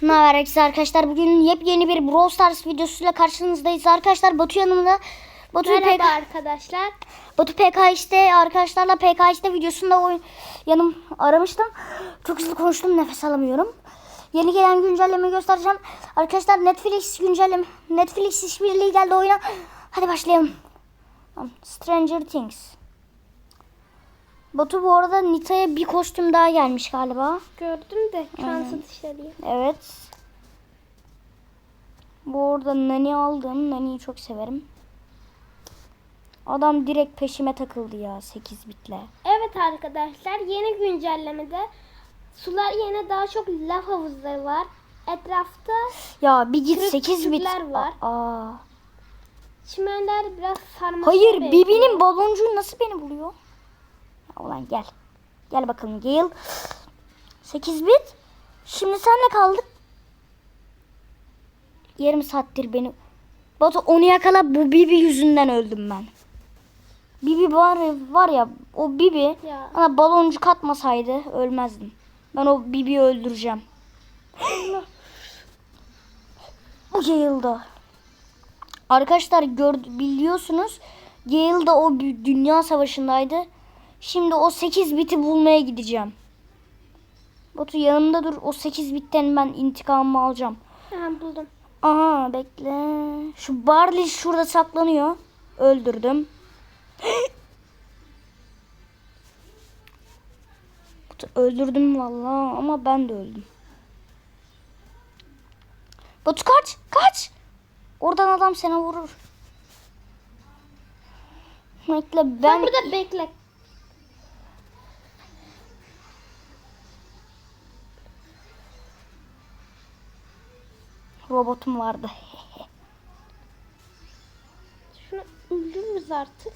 Haber herkese arkadaşlar? Bugün yepyeni bir Brawl Stars videosuyla karşınızdayız arkadaşlar. Batu yanımda. Batu Merhaba PK, arkadaşlar. Batu PK işte arkadaşlarla PK işte videosunda oyun yanım aramıştım. Çok hızlı konuştum nefes alamıyorum. Yeni gelen güncellemeyi göstereceğim. Arkadaşlar Netflix güncelleme Netflix işbirliği geldi oyuna. Hadi başlayalım. Stranger Things. Batu bu arada Nita'ya bir kostüm daha gelmiş galiba. Gördüm de şu an satışları. Evet. Bu arada Nani aldım. Nani'yi çok severim. Adam direkt peşime takıldı ya 8 bitle. Evet arkadaşlar yeni güncellemede sular yerine daha çok lav havuzları var. Etrafta Ya bir git Kırık 8 bit. var. Aa. çimenler biraz sarmaşık. Hayır. Bibi'nin baloncuğu nasıl beni buluyor? Ulan gel. Gel bakalım Gale. 8 bit. Şimdi senle kaldık. Yarım saattir beni... Batu onu yakala bu Bibi yüzünden öldüm ben. Bibi var, var ya o Bibi Ya. bana baloncuk atmasaydı ölmezdim. Ben o Bibi'yi öldüreceğim. Bu Gale'da. Arkadaşlar gör, biliyorsunuz Gale da o dünya savaşındaydı. Şimdi o 8 biti bulmaya gideceğim. Batu yanımda dur. O 8 bitten ben intikamımı alacağım. Ha, buldum. Aha bekle. Şu Barley şurada saklanıyor. Öldürdüm. Batu, Öldürdüm vallahi ama ben de öldüm. Batu kaç kaç. Oradan adam seni vurur. Bekle Ben ben burada bekle. Robotum vardı. Şunu öldürürüz artık.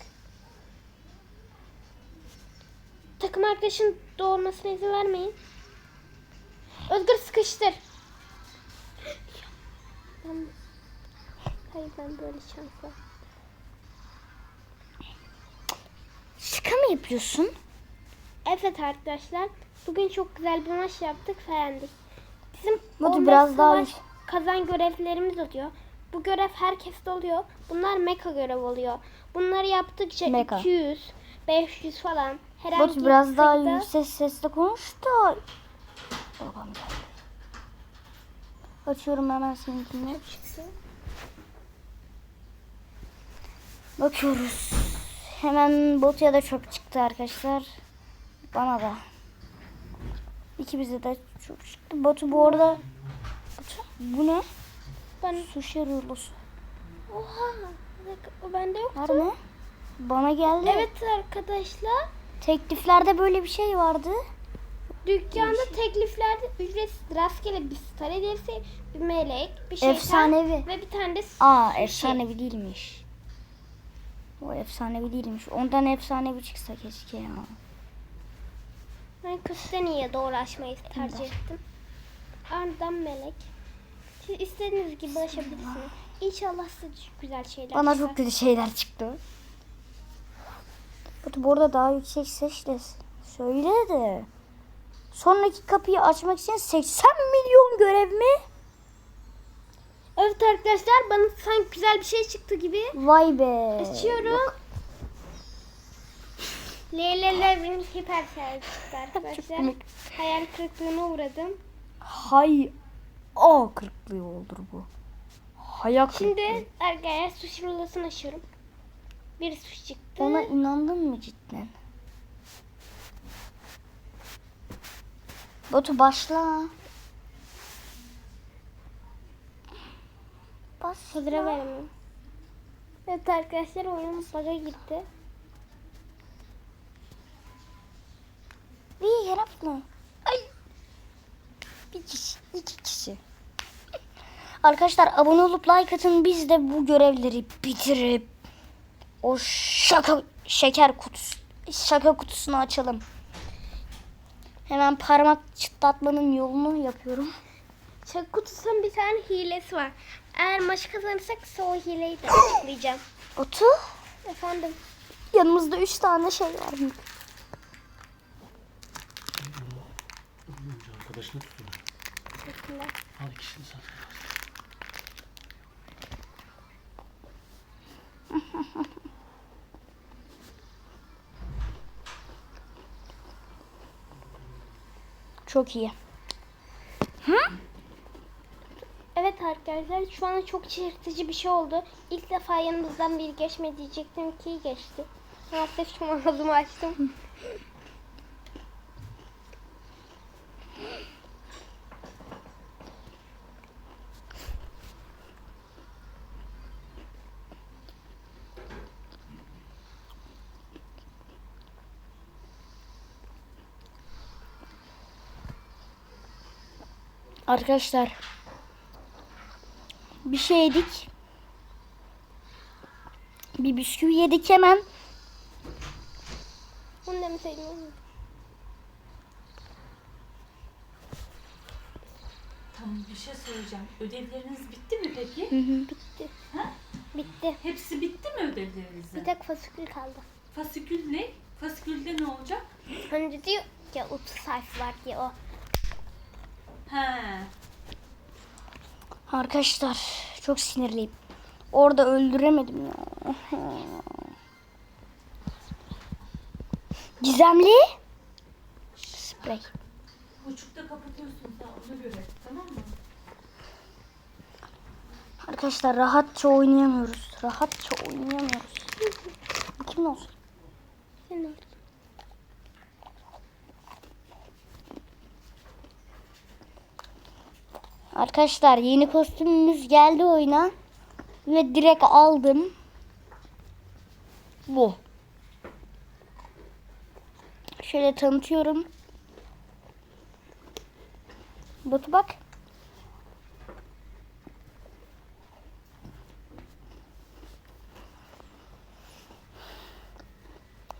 Takım arkadaşın doğurmasına izin vermeyin. Özgür sıkıştır. Ben... Hayır ben böyle şansla. Şaka mı yapıyorsun? Evet arkadaşlar. Bugün çok güzel bir maç yaptık. Beğendik. Bizim Hadi 15 biraz daha savaş kazan görevlerimiz oluyor. Bu görev herkeste oluyor. Bunlar meka görev oluyor. Bunları yaptıkça Meka. 200, 500 falan herhangi Batu biraz daha sayıda- yüksek sesle konuş da. Babam geldi. Açıyorum hemen seninkini. Bakıyoruz. Hemen Batu'ya da çok çıktı arkadaşlar. Bana da. İkimize de çok çıktı. Batu bu arada. Bu ne? Ben... Sushi rulosu. Oha! O bende yoktu. Var mı? Bana geldi. Evet arkadaşlar. Tekliflerde böyle bir şey vardı. Dükkanda tekliflerde ücretsiz rastgele bir star hediyesi, bir melek, bir şeytan Efsanevi. ve bir tane de Aa sushi. efsanevi değilmiş. O efsanevi değilmiş. Ondan efsanevi çıksa keşke ya. Ben kötüden iyiye doğru açmayı tercih ettim. Ardından melek. Siz istediğiniz gibi açabilirsiniz. İnşallah size çok güzel şeyler Bana çıkar. çok kötü şeyler çıktı. Bu burada daha yüksek sesle söyle de. Sonraki kapıyı açmak için 80 milyon görev mi? Evet arkadaşlar bana sanki güzel bir şey çıktı gibi. Vay be. Açıyorum. Yok. Leyleler benim hiper çıktı arkadaşlar. Hayal kırıklığına uğradım. Hay. O kırıklığı oldu bu. Hayal kırıklığı. Şimdi arkadaşlar sushi rulasını açıyorum. Bir sushi çıktı. Ona inandın mı cidden? Batu başla. Bas. Hazıra veremiyorum. Evet arkadaşlar oyun bug'a gitti. Bir yarapla. Ay. Arkadaşlar abone olup like atın. Biz de bu görevleri bitirip o şaka şeker kutusu şaka kutusunu açalım. Hemen parmak çıtlatmanın yolunu yapıyorum. Çak kutusunun bir tane hilesi var. Eğer maçı kazanırsak o hileyi de açıklayacağım. Otu. Efendim. Yanımızda üç tane şey var. Arkadaşını tutuyor. Teşekkürler. Al ikisini sana. Çok iyi. Evet arkadaşlar şu an çok şaşırtıcı bir şey oldu. İlk defa yanımızdan biri geçme diyecektim ki geçti. Maalesef şu ağzımı açtım. Arkadaşlar bir şey yedik. Bir bisküvi yedik hemen. Bunu demeseydim olur. Tamam bir şey söyleyeceğim. Ödevleriniz bitti mi peki? Bitti. Ha? Bitti. Hepsi bitti mi ödevlerinizin? Bir tek fasikül kaldı. Fasikül ne? Fasikülde ne olacak? Hani diyor ya 30 sayfa var diye o. He. Arkadaşlar çok sinirliyim. Orada öldüremedim ya. Gizemli. Sprey. Buçukta kapatıyorsun daha ona göre. Tamam mı? Arkadaşlar rahatça oynayamıyoruz. Rahatça oynayamıyoruz. Kimin olsun? Sen ol. Arkadaşlar yeni kostümümüz geldi oyuna. Ve direkt aldım. Bu. Şöyle tanıtıyorum. Batu bak.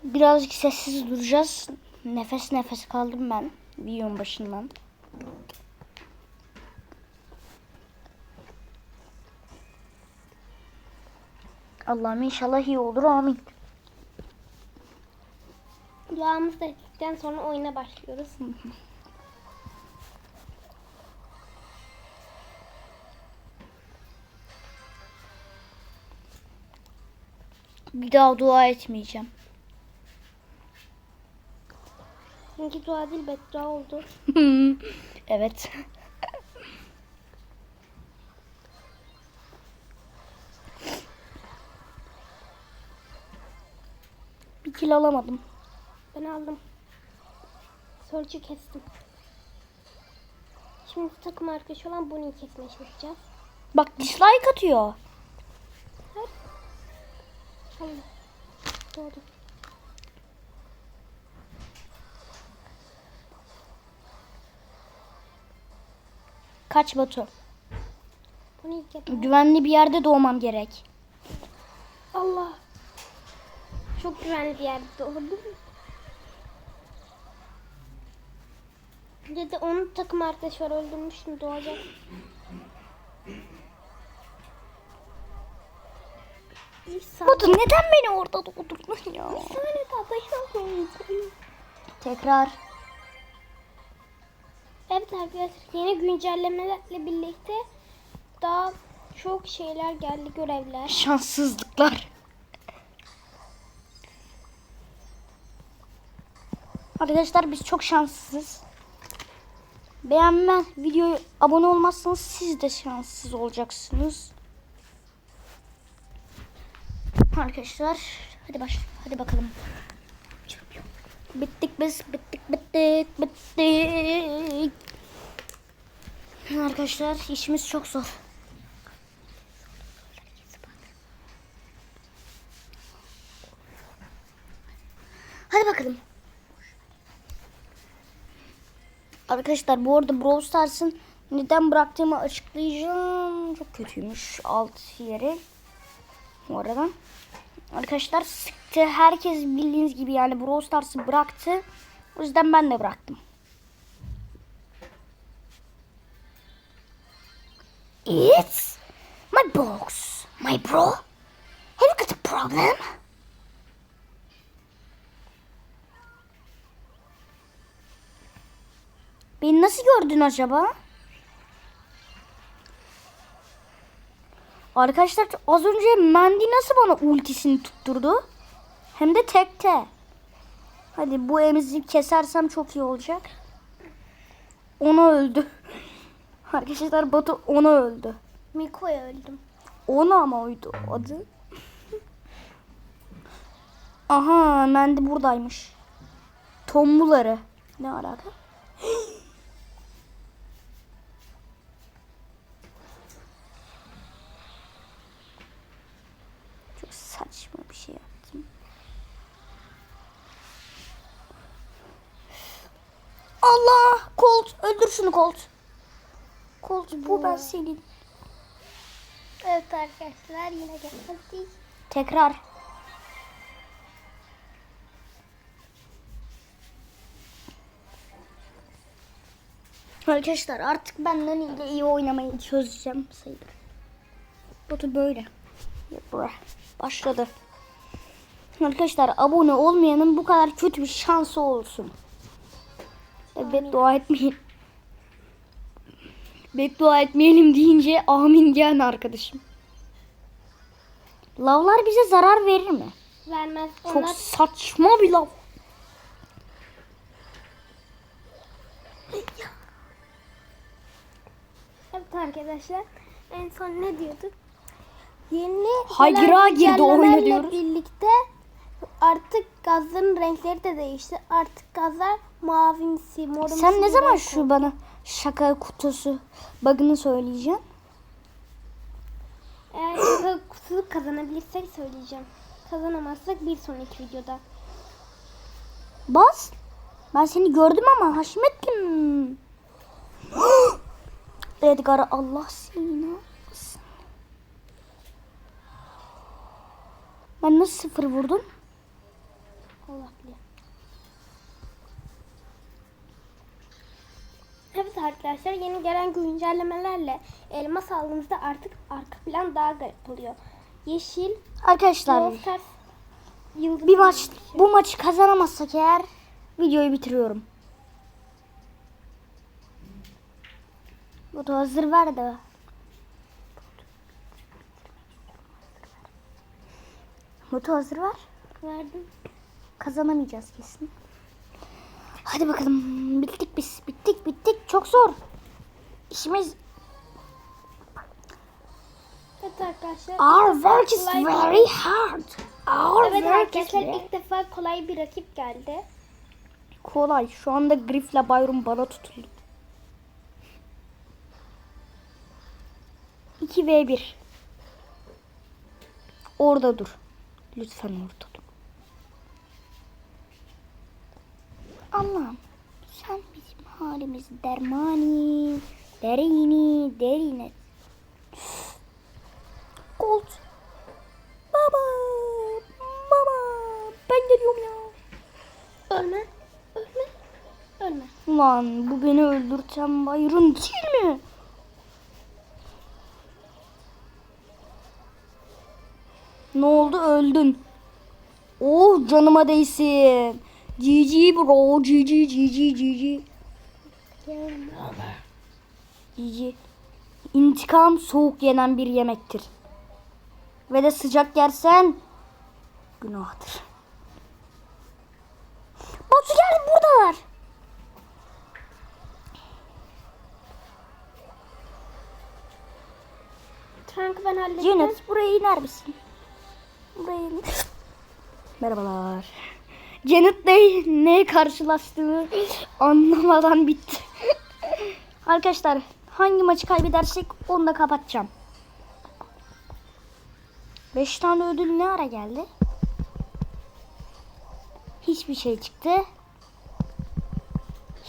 Birazcık sessiz duracağız. Nefes nefes kaldım ben videonun başından. Allah'ım inşallah iyi olur amin. Duamızı da ettikten sonra oyuna başlıyoruz. Bir daha dua etmeyeceğim. Çünkü dua değil beddua oldu. evet. Bir kil alamadım. Ben aldım. Sorucu kestim. Şimdi takım arkadaşı olan Bonnie'yi kesmeye çalışacağız. Bak dislike atıyor. Allah. Doğru. Kaç Batu. Güvenli bir yerde doğmam gerek. Allah. Çok güvenli bir yerde doğdu. Dedi onun takım arkadaşı var öldürmüştüm doğacak. Batu neden beni orada doğdurdun ya? Bir saniye daha. Tekrar. Evet arkadaşlar yeni güncellemelerle birlikte daha çok şeyler geldi görevler. Şanssızlıklar. Arkadaşlar biz çok şanssızız. Beğenme, videoya abone olmazsanız siz de şanssız olacaksınız. Arkadaşlar hadi baş hadi bakalım. Bittik biz bittik bittik bittik. Arkadaşlar işimiz çok zor. Hadi bakalım. Arkadaşlar bu arada Brawl Stars'ın neden bıraktığımı açıklayacağım. Çok kötüymüş alt yeri. Bu arada. Arkadaşlar sıktı. Herkes bildiğiniz gibi yani Brawl Stars'ı bıraktı. O yüzden ben de bıraktım. It's my box. My bro. nasıl gördün acaba? Arkadaşlar az önce Mandy nasıl bana ultisini tutturdu? Hem de tekte. Hadi bu emizi kesersem çok iyi olacak. Ona öldü. Arkadaşlar Batu ona öldü. Miko'ya öldüm. Ona ama oydu adı. Aha Mandy buradaymış. Tombuları. Ne alaka? saçma bir şey yaptım. Allah! Colt! Öldür şunu Colt. Colt bu ben senin. Evet arkadaşlar yine geldik. Tekrar. Arkadaşlar artık benden iyi, iyi oynamayı çözeceğim sayılır. Da böyle. Yapra. Başladı. Arkadaşlar abone olmayanın bu kadar kötü bir şansı olsun. E, beddua etmeyin. Beddua etmeyelim deyince amin diyen arkadaşım. Lavlar bize zarar verir mi? Vermez. Çok Onlar saçma bir lav. Evet arkadaşlar en son ne diyorduk? Yeni gelen girdi oyuna diyoruz. birlikte artık gazların renkleri de değişti. Artık gazlar mavimsi, morumsu. Sen ne zaman şu oldu. bana şaka kutusu bug'ını söyleyeceksin? Eğer şaka kutusu kazanabilirsek söyleyeceğim. Kazanamazsak bir sonraki videoda. Bas. Ben seni gördüm ama Haşmet'im. Edgar Allah seni Ben nasıl sıfır vurdum? Allah bilir. Evet arkadaşlar yeni gelen güncellemelerle elmas aldığımızda artık arka plan daha garip oluyor. Yeşil, Arkadaşlar yıldız bir maç bu maçı kazanamazsak eğer videoyu bitiriyorum. Bu da hazır ver de. Mutu hazır ver. verdim. Kazanamayacağız kesin. Hadi bakalım. Bittik biz. Bittik bittik. Çok zor. İşimiz Evet arkadaşlar. our work is very hard. Our Evet work is arkadaşlar very ilk defa kolay bir rakip geldi. kolay. Şu anda Griff'le Byron bana tutuldu. 2 v 1. Orada dur. Lütfen orada dur. Allah'ım sen bizim halimizi dermani, derini, derine. Colt. Baba, baba, ben geliyorum ya. Ölme. Ölme. Ölme. Ulan bu beni öldürten Byron değil mi? Ne oldu öldün. Oh canıma değsin. GG bro GG GG GG. GG. İntikam soğuk yenen bir yemektir. Ve de sıcak yersen günahtır. Batu gel buradalar. Tankı ben hallettim. Janet buraya iner misin? İn. Merhabalar. Janet ne, neye karşılaştığını anlamadan bitti. Arkadaşlar hangi maçı kaybedersek onu da kapatacağım. 5 tane ödül ne ara geldi? Hiçbir şey çıktı.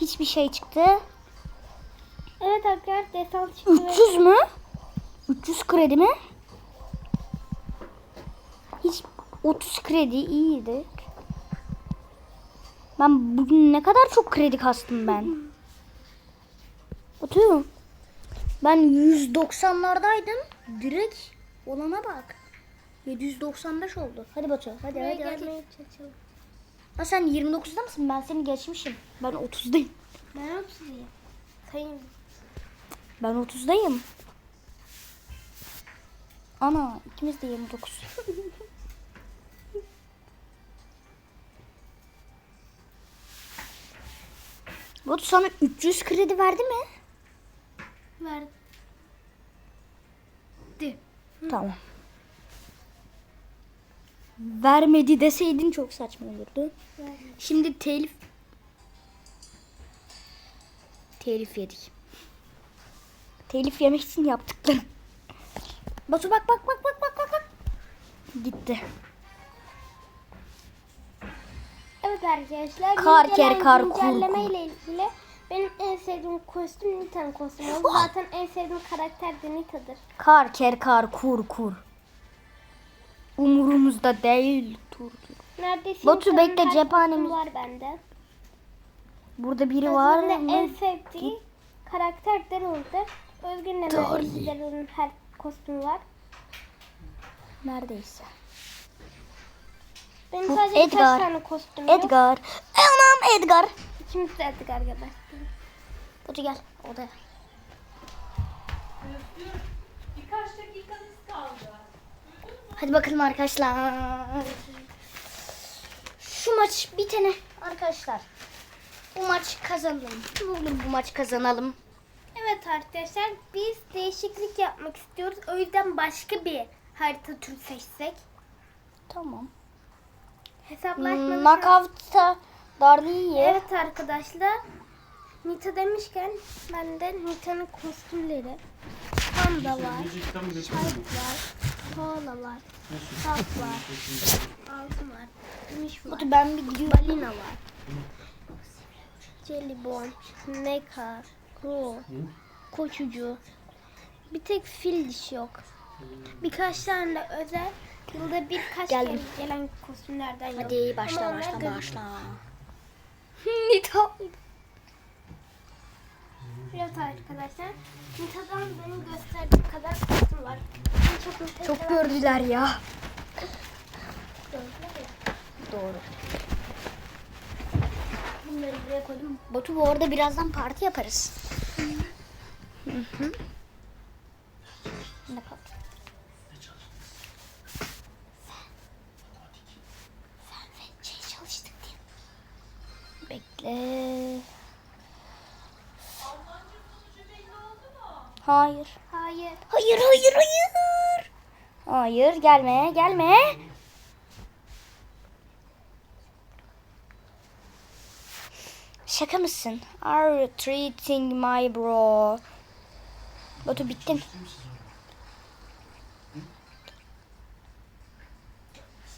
Hiçbir şey çıktı. Evet arkadaşlar desant çıktı. ve- 300 mü? 300 kredi mi? Hiç 30 kredi iyiydi. Ben bugün ne kadar çok kredi kastım ben. Batu. Ben 190'lardaydım. Direkt olana bak. 795 oldu. Hadi Batu. Hadi Buraya hadi hadi. Ha sen 29'da mısın? Ben seni geçmişim. Ben 30'dayım. Ben 30'luyum. Sayın. Ben 30'dayım. Ana ikimiz de 29. Batu sana 300 kredi verdi mi? Verdi. Tamam. Vermedi deseydin çok saçma olurdu. Şimdi telif telif yedik. Telif yemek için yaptıklarım. Batu bak bak bak bak bak bak. Gitti. Evet arkadaşlar. Kar ker kar güncelleme ile ilgili benim en sevdiğim kostüm Nita'nın kostümü. Oh! Zaten en sevdiğim karakter de Nita'dır. Kar ker kar kur kur. Umurumuzda değil. Dur. Neredeyse Batu, Nita'nın bekle, her cephanemiz- kostümü var bende. Burada biri var de mı? en sevdiği karakter Daryl'dır. De Daryl. Daryl'ın her kostümü var. Neredeyse. Benim sadece birkaç Edgar. tane kostüm yok. Edgar. E, Anam Edgar. İkimiz de Edgar geber. Batu gel odaya. Birkaç dakikanız kaldı. Hadi bakalım arkadaşlar. Şu maç bitene arkadaşlar. Bu maç kazanalım. Olur bu maç kazanalım. Evet arkadaşlar biz değişiklik yapmak istiyoruz. O yüzden başka bir harita türü seçsek. Tamam. Hesaplaşma. Şansı- Knockout'ta Darli'yi ye. Evet arkadaşlar. Nita demişken bende Nita'nın kostümleri. Panda var. Şark var. Koala var. Saf var. Altın var. Gümüş var. Ben bir gidiyorum. Balina var. Jelibon. Nekar. Crow. Koçucu. Bir tek fil dişi yok. Birkaç tane de özel. Yılda birkaç Geldim. kere gelen kostümlerden yok. Hadi başla Ama başla başla. Nita. Evet arkadaşlar. Nita'dan benim gösterdiğim kadar kostüm var. En çok Nita'yı Çok gördüler ya. Doğru. Bunları buraya koydum. Batu bu arada birazdan parti yaparız. Hı hı. Ne parti? Sen ve şey çalıştık diye. Bekle. Hayır. Hayır. Hayır, hayır, hayır. Hayır, gelme, gelme. Şaka mısın? Are you treating my bro? Batu bittin.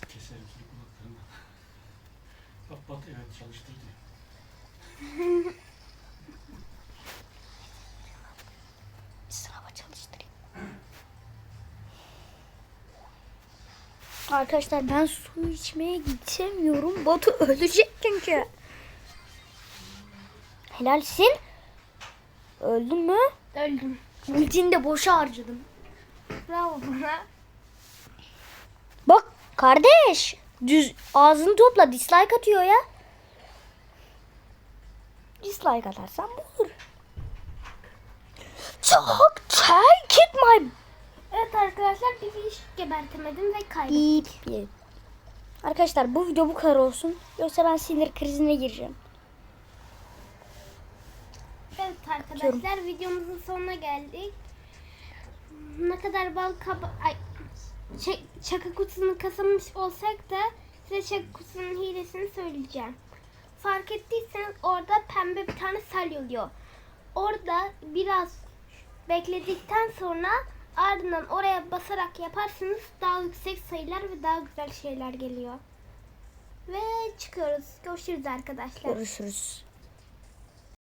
Keserim seni kulaklarını. Bak bak evet çalıştır diyor. Sınava çalıştırayım. Arkadaşlar ben su içmeye gidemiyorum. Batu ölecek çünkü. Helalsin. Öldün mü? Öldüm. Ultini de boşa harcadım. Bravo bana. Bak kardeş. Düz ağzını topla dislike atıyor ya. Dislike atarsan bu olur. Çok take it my Evet arkadaşlar bizi hiç gebertemedim ve kaybettim. Arkadaşlar bu video bu kadar olsun. Yoksa ben sinir krizine gireceğim. Evet arkadaşlar videomuzun sonuna geldik. Ne kadar bal kaba... Ay, ç- çaka kutusunu kasamış olsak da size çaka kutusunun hilesini söyleyeceğim. Fark ettiyseniz orada pembe bir tane oluyor. Orada biraz bekledikten sonra ardından oraya basarak yaparsınız daha yüksek sayılar ve daha güzel şeyler geliyor. Ve çıkıyoruz. Görüşürüz arkadaşlar. Görüşürüz.